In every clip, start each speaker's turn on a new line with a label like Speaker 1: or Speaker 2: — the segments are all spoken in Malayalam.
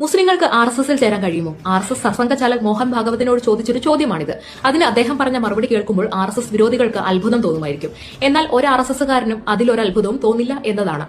Speaker 1: മുസ്ലിങ്ങൾക്ക് ആർ എസ് എസിൽ ചേരാൻ കഴിയുമോ? ആർ എസ് എസ് സസംഘചാലക് മോഹൻ ഭാഗവതിനോട് ചോദിച്ചൊരു ചോദ്യമാണിത്. അതിന് അദ്ദേഹം പറഞ്ഞ മറുപടി കേൾക്കുമ്പോൾ ആർ എസ് എസ് വിരോധികൾക്ക് അത്ഭുതം തോന്നുമായിരിക്കും. എന്നാൽ ഒരു ആർ എസ് എസുകാരനും അതിലൊരു തോന്നില്ല എന്നതാണ്.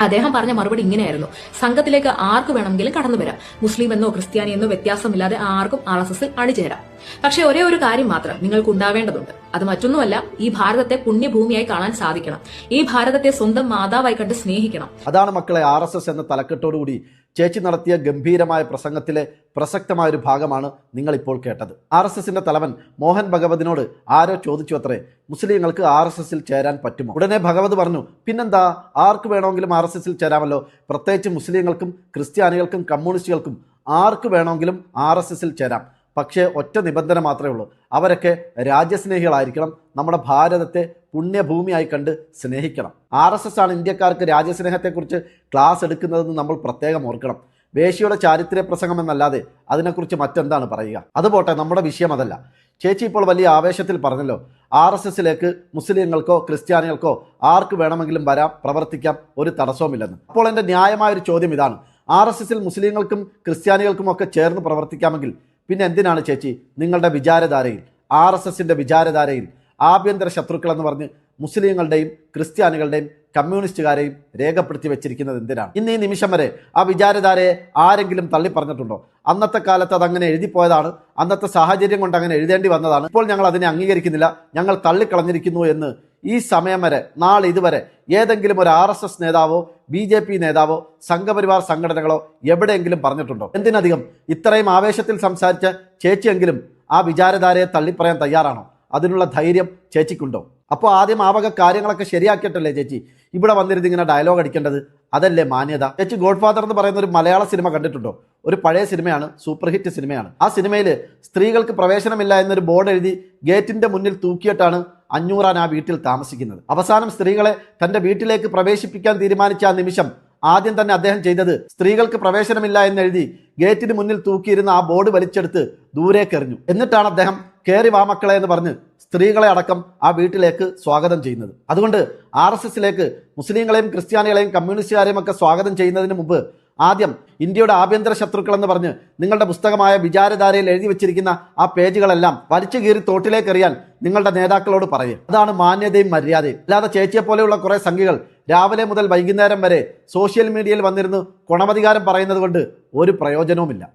Speaker 1: അദ്ദേഹം പറഞ്ഞ മറുപടി ഇങ്ങനെയായിരുന്നു. സംഘത്തിലേക്ക് ആർക്ക് വേണമെങ്കിലും കടന്നുവരാം. മുസ്ലിം എന്നോ ക്രിസ്ത്യാനി എന്നോ വ്യത്യാസമില്ലാതെ ആർക്കും ആർ എസ് എസിൽ അണിചേരാം. പക്ഷെ ഒരേ ഒരു കാര്യം മാത്രം നിങ്ങൾക്ക് ഉണ്ടാവേണ്ടതുണ്ട് അത് മറ്റൊന്നുമല്ല ഈ ഭാരതത്തെ പുണ്യഭൂമിയായി കാണാൻ സാധിക്കണം. ഈ ഭാരതത്തെ സ്വന്തം മാതാവായി കണ്ട് സ്നേഹിക്കണം.
Speaker 2: അതാണ് മക്കളെ ആർ എസ് എസ് എന്ന തലക്കെട്ടോടുകൂടി ചേച്ചി നടത്തിയ ഗംഭീരമായ പ്രസംഗത്തിലെ പ്രസക്തമായ ഒരു ഭാഗമാണ് നിങ്ങൾ ഇപ്പോൾ കേട്ടത്. ആർ എസ് എസിന്റെ തലവൻ മോഹൻ ഭഗവതിനോട് ആരോ ചോദിച്ചു അത്രേ മുസ്ലിങ്ങൾക്ക് ആർ എസ് എസിൽ ചേരാൻ പറ്റുമോ? ഉടനെ ഭഗവത് പറഞ്ഞു പിന്നെന്താ ആർക്ക് വേണമെങ്കിലും ആർ എസ് എസിൽ ചേരാമല്ലോ. പ്രത്യേകിച്ച് മുസ്ലിങ്ങൾക്കും ക്രിസ്ത്യാനികൾക്കും കമ്മ്യൂണിസ്റ്റുകൾക്കും ആർക്ക് വേണമെങ്കിലും ആർ എസ് എസിൽ ചേരാം. പക്ഷേ ഒറ്റ നിബന്ധന മാത്രമേ ഉള്ളൂ. അവരൊക്കെ രാജ്യസ്നേഹികളായിരിക്കണം. നമ്മുടെ ഭാരതത്തെ പുണ്യഭൂമിയായി കണ്ട് സ്നേഹിക്കണം. ആർ എസ് എസ് ആണ് ഇന്ത്യക്കാർക്ക് രാജ്യസ്നേഹത്തെക്കുറിച്ച് ക്ലാസ് എടുക്കുന്നതെന്ന് നമ്മൾ പ്രത്യേകം ഓർക്കണം. വേശിയുടെ ചാരിത്ര്യ പ്രസംഗം എന്നല്ലാതെ അതിനെക്കുറിച്ച് മറ്റെന്താണ് പറയുക? അതുപോട്ടെ നമ്മുടെ വിഷയം അതല്ല. ചേച്ചി ഇപ്പോൾ വലിയ ആവേശത്തിൽ പറഞ്ഞല്ലോ ആർ എസ് എസിലേക്ക് മുസ്ലിങ്ങൾക്കോ ക്രിസ്ത്യാനികൾക്കോ ആർക്ക് വേണമെങ്കിലും വരാം പ്രവർത്തിക്കാം ഒരു തടസ്സവുമില്ലെന്ന്. അപ്പോൾ എന്റെ ന്യായമായ ഒരു ചോദ്യം ഇതാണ്. ആർ എസ് എസിൽ മുസ്ലിങ്ങൾക്കും ക്രിസ്ത്യാനികൾക്കും ഒക്കെ ചേർന്ന് പ്രവർത്തിക്കാമെങ്കിൽ പിന്നെ എന്തിനാണ് ചേച്ചി? നിങ്ങളുടെ വിചാരധാരയിൽ ആർ എസ് എസിന്റെ വിചാരധാരയിൽ ആഭ്യന്തര ശത്രുക്കളെന്ന് പറഞ്ഞ് മുസ്ലിങ്ങളുടെയും ക്രിസ്ത്യാനികളുടെയും കമ്മ്യൂണിസ്റ്റുകാരെയും രേഖപ്പെടുത്തി വെച്ചിരിക്കുന്നത് എന്തിനാണ്? ഇന്ന് ഈ നിമിഷം വരെ ആ വിചാരധാരയെ ആരെങ്കിലും തള്ളിപ്പറഞ്ഞിട്ടുണ്ടോ? അന്നത്തെ കാലത്ത് അതങ്ങനെ എഴുതിപ്പോയതാണ്. അന്നത്തെ സാഹചര്യം കൊണ്ട് അങ്ങനെ എഴുതേണ്ടി വന്നതാണ്. ഇപ്പോൾ ഞങ്ങൾ അതിനെ അംഗീകരിക്കുന്നില്ല. ഞങ്ങൾ തള്ളിക്കളഞ്ഞിരിക്കുന്നു എന്ന് ഈ സമയം വരെ നാളെ ഇതുവരെ ഏതെങ്കിലും ഒരു ആർ നേതാവോ ബി ജെ പി നേതാവോ സംഘപരിവാർ സംഘടനകളോ എവിടെയെങ്കിലും പറഞ്ഞിട്ടുണ്ടോ? എന്തിനധികം? ഇത്രയും ആവേശത്തിൽ സംസാരിച്ച ചേച്ചിയെങ്കിലും ആ വിചാരധാരയെ തള്ളിപ്പറയാൻ തയ്യാറാണോ? അതിനുള്ള ധൈര്യം ചേച്ചിക്കുണ്ടോ? അപ്പോൾ ആദ്യം ആവക വക കാര്യങ്ങളൊക്കെ ശരിയാക്കിയിട്ടല്ലേ ചേച്ചി? ഇവിടെ വന്നിരുന്ന് ഇങ്ങനെ ഡയലോഗ് അടിക്കേണ്ടത് അതല്ലേ മാന്യത? ചേച്ചി ഗോഡ് ഫാദർ എന്ന് പറയുന്ന ഒരു മലയാള സിനിമ കണ്ടിട്ടുണ്ടോ? ഒരു പഴയ സിനിമയാണ് സൂപ്പർ ഹിറ്റ് സിനിമയാണ്. ആ സിനിമയിൽ സ്ത്രീകൾക്ക് പ്രവേശനമില്ല എന്നൊരു ബോർഡ് എഴുതി ഗേറ്റിന്റെ മുന്നിൽ തൂക്കിയിട്ടാണ് അഞ്ഞൂറാൻ ആ വീട്ടിൽ താമസിക്കുന്നത്. അവസാനം സ്ത്രീകളെ തന്റെ വീട്ടിലേക്ക് പ്രവേശിപ്പിക്കാൻ തീരുമാനിച്ച ആ നിമിഷം ആദ്യം തന്നെ അദ്ദേഹം ചെയ്തത് സ്ത്രീകൾക്ക് പ്രവേശനമില്ല എന്നെഴുതി ഗേറ്റിന് മുന്നിൽ തൂക്കിയിരുന്ന ആ ബോർഡ് വലിച്ചെടുത്ത് ദൂരേക്ക് എറിഞ്ഞു. എന്നിട്ടാണ് അദ്ദേഹം കയറി വാ മക്കളെ എന്ന് പറഞ്ഞ് സ്ത്രീകളെ അടക്കം ആ വീട്ടിലേക്ക് സ്വാഗതം ചെയ്യുന്നത്. അതുകൊണ്ട് ആർ എസ് എസിലേക്ക് മുസ്ലിങ്ങളെയും ക്രിസ്ത്യാനികളെയും കമ്മ്യൂണിസ്റ്റുകാരെയും ഒക്കെ സ്വാഗതം ചെയ്യുന്നതിന് മുമ്പ് ആദ്യം ഇന്ത്യയുടെ ആഭ്യന്തര ശത്രുക്കൾ എന്ന് പറഞ്ഞ് നിങ്ങളുടെ പുസ്തകമായ വിചാരധാരയിൽ എഴുതി വെച്ചിരിക്കുന്ന ആ പേജുകളെല്ലാം വലിച്ചു കീറി തോട്ടിലേക്ക് എറിയാൻ നിങ്ങളുടെ നേതാക്കളോട് പറയും. അതാണ് മാന്യതയും മര്യാദയും. അല്ലാതെ ചേച്ചിയെ പോലെയുള്ള കുറെ സംഖ്യകൾ രാവിലെ മുതൽ വൈകുന്നേരം വരെ സോഷ്യൽ മീഡിയയിൽ വന്നിരുന്ന് കുണമധികാരം പറയുന്നത് കൊണ്ട് ഒരു പ്രയോജനവുമില്ല.